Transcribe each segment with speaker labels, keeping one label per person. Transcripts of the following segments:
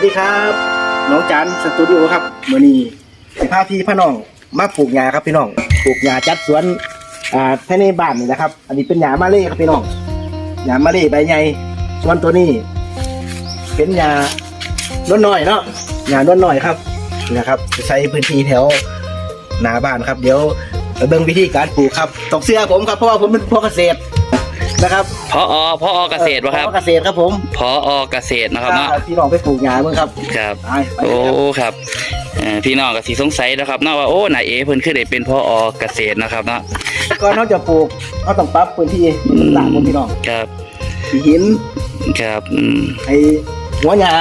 Speaker 1: วัสดีครับน้องจันสตูดิโอครับเมื่อนี้สิพาพี่พาน้องมาปลูกหญ้าครับพี่น้องปลูกหญ้าจัดสวนอ่าภายในบ้านนี่นะครับ อันนี้เป็นหญ้ามาเล่ครับพี่น้องหญ้ามาเล่ใบใหญ่ส่วนตัวนี้ เป็นหญ้าน้นหน้อยเนาะหญ้าน้นหน้อยครับนะครับจะใช้พื้นที่แถวหน้าบ้านครับ เดี๋ยวเบิ่งวิธีการปลูกครับตกเสื้อผมครับเพราะว่าผมเป็นพ่อเกษตร นะครับ
Speaker 2: พออพออเกษตรวะครับ
Speaker 1: พ่อเกษตรครับผม
Speaker 2: พออเกษตรนะครับเนาะ
Speaker 1: พี่น้องไปปลูกหญ้าเบิ่งครับ
Speaker 2: ครับ
Speaker 1: ไปไป
Speaker 2: โอ้
Speaker 1: เลยครับ
Speaker 2: ครับเอ่อพี่น้องก็สิสงสัยนะครับเนาะว่าโอ้นายเอเพิ่นคือได้เป็นพออเกษตรนะครับเนาะ
Speaker 1: ก่อนเขาจะปลูกเขาต้องปรับพื้นที่ต่างๆบนพี่น้อง
Speaker 2: ครับ
Speaker 1: ที่หิน
Speaker 2: ครับอืม
Speaker 1: ไอ้หัวหญ้า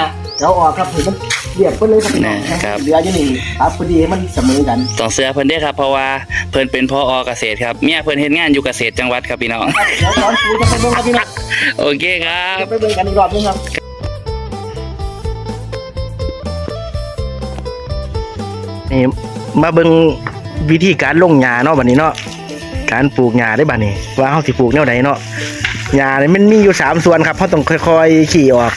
Speaker 1: เราออกครับถือมัน เรียบไปเลยครับพี่น้อง
Speaker 2: นะครับ
Speaker 1: เหลืออยู่นี่ปรับพื้นที่ให้มันเสมอกัน
Speaker 2: ต้องเสื้อเพิ่นเด้อครับ เพราะว่าเพิ่นเป็นพออเกษตรครับเมียเพิ่นเฮ็ดงานอยู่เกษตรจังหวัดครับพี่น้อง
Speaker 1: ครับเดี๋ยวตอนปลูกจะไปเบิ่งครับพี่น้อง
Speaker 2: โอเคครับ
Speaker 1: จะไปเบิ่งกันอีกรอบนึงครับ นี่มาเบิ่งวิธีการลงหญ้าเนาะบัดนี้เนาะการปลูกหญ้าได้บัดนี้ ว่าเฮาสิปลูกแนวใดเนาะหญ้านี่มันมีอยู่สามส่วนครับเฮาต้องค่อยๆขี่ออก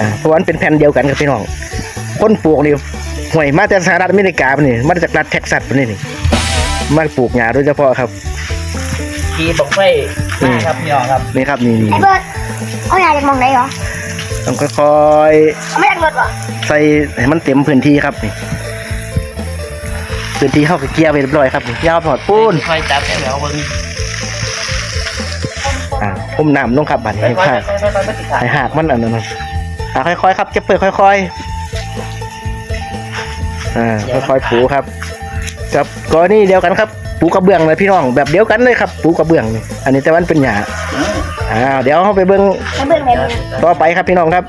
Speaker 1: อ่าเพราะว่ามันเป็นแผ่นเดียวกันครับพี่น้อง คนปลูกนี่ห่วยมาจากสหรัฐอเมริกาปะนี่มาจากรัฐเท็กซัสปะนี่นี่มาปลูกหญ้าโดยเฉพาะครับ
Speaker 2: ขี่ตกไฟมาครับพี่น้องครับ
Speaker 1: นี่ครับนี่นี่
Speaker 3: ไอ้เบิร์ดเอาอยากจะมองไหนเหรอ
Speaker 1: ต้องค่อย
Speaker 3: เอาไม่อยากเบิร์ดเหรอ
Speaker 1: ๆใส่ให้มันเต็มพื้นที่ครับนี่พื้นที่เข้ากับเกียร์ไปเรียบร้อยครับนี่ยาวถอดปูน
Speaker 2: ไฟจับได้แล้วเบิ่ง
Speaker 1: อ่าพุ่มน้ำลงครับบัดนี้ให้
Speaker 2: ไฟ
Speaker 1: หาก
Speaker 2: ไฟไฟไฟติดขาด
Speaker 1: ให้หากมันอันนั้นนะ อ่าค่อยๆครับเก็บเปิดค่อยๆอ่าค่อยๆปูครับกับกรณีเดียวกันครับ ปูกระเบื้องเลยพี่น้องแบบเดียวกันเลยครับปูกระเบื้องนี่อันนี้แต่วันเป็นหญ้าอ่าเดี๋ยวเราไปเบิ่ง
Speaker 3: เอาเบิร์ดไหนมึง
Speaker 1: ต่อไปครับพี่น้องครับ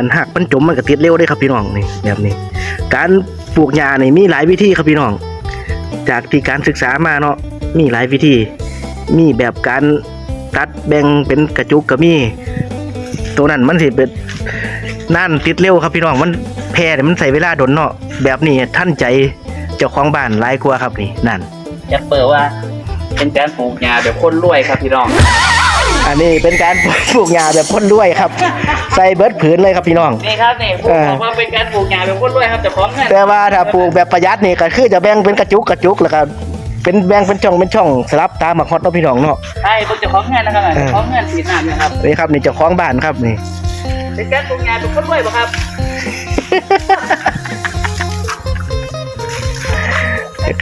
Speaker 1: ันหักมันจมมันก็ติดเร็วได้ครับพี่น้องนี่แบบนี้ การปลูกหญ้านี่มีหลายวิธีครับพี่น้อง จากที่การศึกษามาเนาะมีหลายวิธี มีแบบการตัดแบ่งเป็นกระจุกก็มีตัวนั้นมันสิเป็นนั่นติดเร็วครับพี่น้องมันแพ้เนี่ยมันใส่เวลาดนเนาะแบบนี้ท่านใจเจ้าของบ้านหลายกว่าครับนี่นั่น
Speaker 2: จะเปิดว่าเป็นการปลูกหญ้าแบบคนรวยครับพี่น้อง
Speaker 1: อันนี้เป็นการปลูกหญ้าแบบพ่นด้วยครับ ใส่เบิดผืนเลยครับพี่น้อง
Speaker 2: นี่ครับนี่ผม
Speaker 1: เออ
Speaker 2: บอกว่าเป็นการปลูกหญ้าแบบคนรวยครับแต่ของเงิน
Speaker 1: แต่ว่าถ้าปลูกแบบประหยัดนี่ก็คือจะแบ่งเป็นกระจุกกระจุกแล้วก็เป็นแบ่งเป็นช่องเป็นช่องสลับตามหมักฮอตเนาะพี่น้องเนาะ
Speaker 2: ใช่ผมจะของเงินนะครับ
Speaker 1: เออ
Speaker 2: ของเงินสีน้ำนะครับ
Speaker 1: นี่ครับนี่เจ้าของบ้านครับนี่
Speaker 2: เป็นการปลูกหญ้าแบบคนรวยป่ะครับ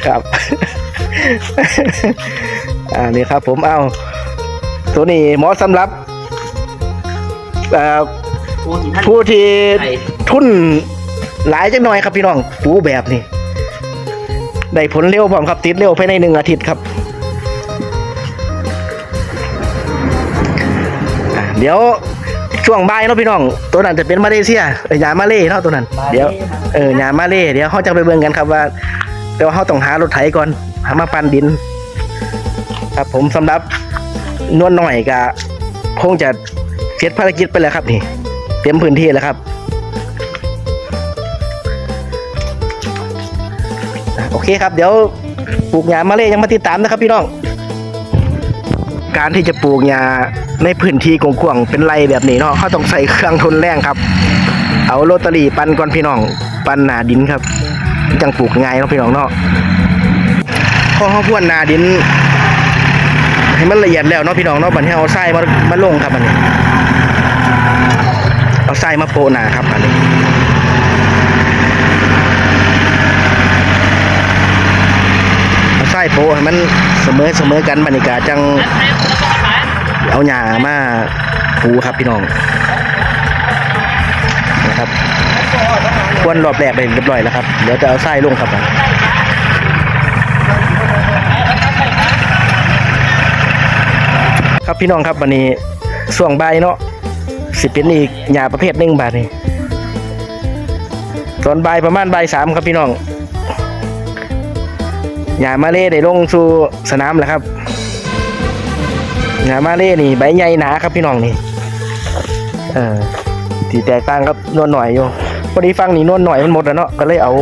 Speaker 1: ครับ อ่านี่ครับผมเอา ตัวนี้เหมาะสำหรับเอ่อ
Speaker 2: ปลูกที่ท่าน
Speaker 1: ผู้ที่
Speaker 2: ใช่
Speaker 1: ทุนหลายจังหน่อยครับพี่น้องปูแบบนี้ได้ผลเร็วพร้อมครับติดเร็วภายในหนึ่งอาทิตย์ครับอ่าเดี๋ยวช่วงบ่ายเนาะพี่น้อง ตัวนั้นจะเป็นมาเลเซียเอ้ยยามาเล่เนาะตัวนั้น เดี๋ยวเออยามาเล่เดี๋ยวเขาจะไปเบิ่งกันครับว่าแต่ว่าเขาต้องหารถไถก่อนหามาปั้นดิน ครับผมสำหรับ นวลหน่อยก็คงจะเสร็จภารกิจไปแล้วครับนี่ เต็มพื้นที่แล้วครับโอเคครับ เดี๋ยวปลูกหญ้ามาเลยยังมาติดตามนะครับพี่น้อง การที่จะปลูกหญ้าในพื้นที่กว้างๆเป็นไรแบบนี้เนาะเขาต้องใส่เครื่องทนแรงครับ เอาโรตารี่ปั่นก่อนพี่น้อง ปั่นหนาดินครับจังปลูกง่ายเนาะพี่น้องเนาะพอเขาพ่วนหนาดิน ให้มันละเอียดแล้วเนาะพี่น้องเนาะบัดนี้เอาทรายมามาลงครับบัดนี้ เอาทรายมาโปะหนาครับอันนี้เอาทรายโปะให้มันเสมอเสมอกันบรรยากาศจังเอาหญ้ามาปูครับพี่น้องนะครับควนรอบแรกไปเรียบร้อยแล้วครับเดี๋ยวจะเอาทรายลงครับ ครับพี่น้องครับวันนี้ช่วงใบเนาะสิเป็นอีกหญ้าประเภทหนึ่งบาทนี่ตอนใบประมาณใบสามครับพี่น้องหญ้ามาเล่ได้ลงสู่สนามแล้วครับหญ้ามาเล่นี่ใบใหญ่หนาครับพี่น้องนี่เออที่แตกต่างกับนวลหน่อยอยู่อดีฟังนี่นวลหน่อยมันหมดแล้วเนาะก็เลยเอา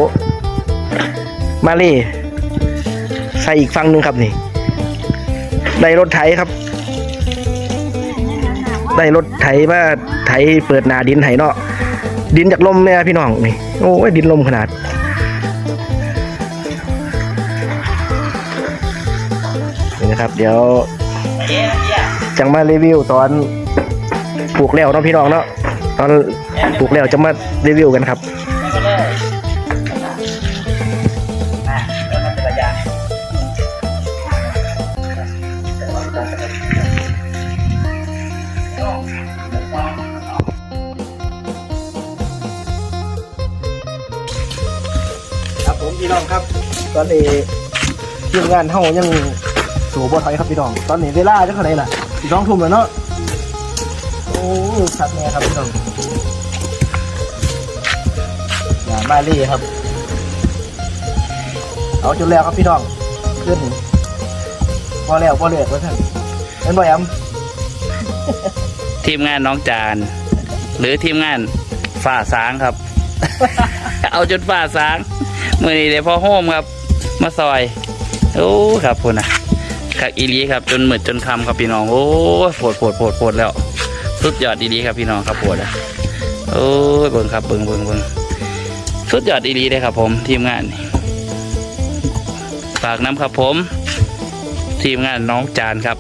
Speaker 1: มาเล่ใส่อีกฟังหนึ่งครับนี่ได้รถไถครับ ได้รถไถมาไถเปิดนาดินไถเนาะดินจากลมเนี่ยพี่น้องนี่โอ้ยดินลมขนาดนี่นะครับ เดี๋ยวจังมารีวิวตอนปลูกแล้วเนาะพี่น้องเนาะตอนปลูกแล้วจะมารีวิวกันครับ พี่น้องครับ ตอนนี้ทีมงานเฮายังสูบบ่ถอยครับพี่น้อง ตอนนี้เวลาจะเท่าไหร่ล่ะสิบสองทุ่มแล้วเนาะ โอ้ชัดแน่ครับพี่น้องอย่ามาเล่ครับ เอาจนแล้วครับพี่น้อง ขึ้นพอแล้วพอเลือกว่าท่านเป็นบ่แอม
Speaker 2: ทีมงานน้องจาน หรือทีมงานฝ่าสางครับ เอาจนฝ่าสาง มื่อนี้เดี๋ยวพ่อโฮมครับ มาซอยโอ้ครับพุ่นนะขักอีลีครับจนหมืดจนคำครับพี่น้องโอ้ยโผดโผดโผดโผดแล้ว สุดยอดอีหลีครับพี่น้องครับปวดอะโอ้ยเบิ่งครับเบิ่งเบิ่งเบิ่งสุดยอดอีหลีเลยครับ ผมทีมงานฝากน้ำครับผม ทีมงานน้องจานครับ